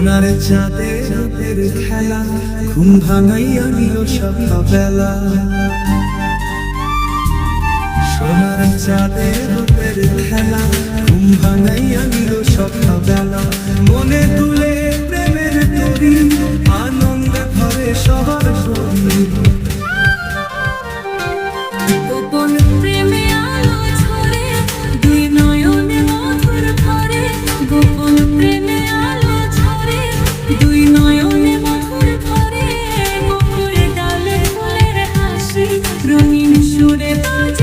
চাঁদের রূপের খেলা, ঘুম ভাঙাইয়া নিল সকালবেলা। সোনার চাঁদে রূপের খেলা, ঘুম ভাঙাইয়া নিল সকালবেলা। মনে তুলে রঙিন সুরে বাজে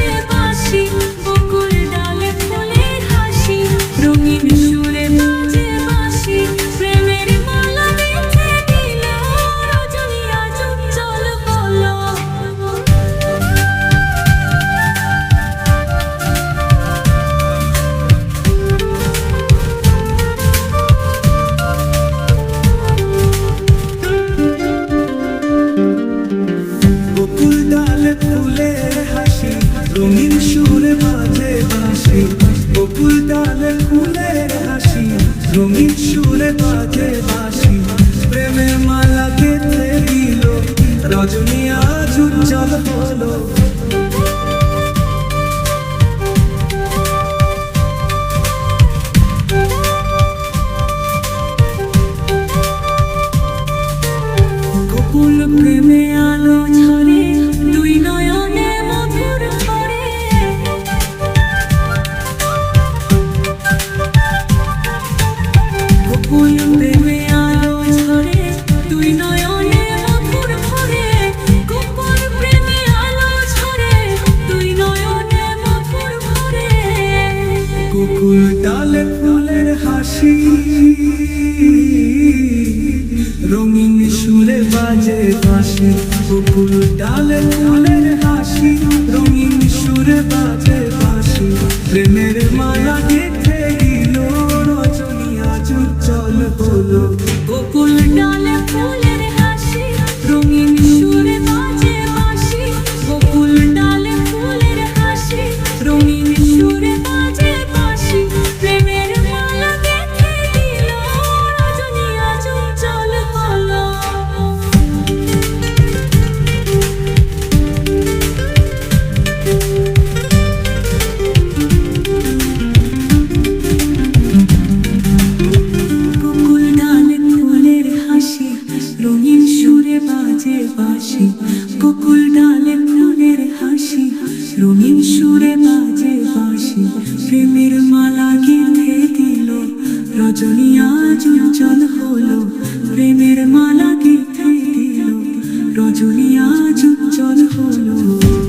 রঙিন সুরে বাজে বাঁশি প্রেমের মালা গেঁথে দিল, রজনী আজ উজ্জ্বল হলো। গোকুল প্রেমে আলো কুকুর ডালে ফুলের হাসি রঙিন সুরে বাজে বাঁশি কুকুর ডালে ফুলের হাসি রঙিন সুরে বাজে বাঁশি প্রেমের মালা গেঁথে রঙিন সুরে বাজে বাসি প্রেমের মালা গেঁথে দিল। রজনী আজ উজ্জ্বল হলো, প্রেমের মালা গেঁথে দিল। রজনী আজ উজ্জ্বল হলো।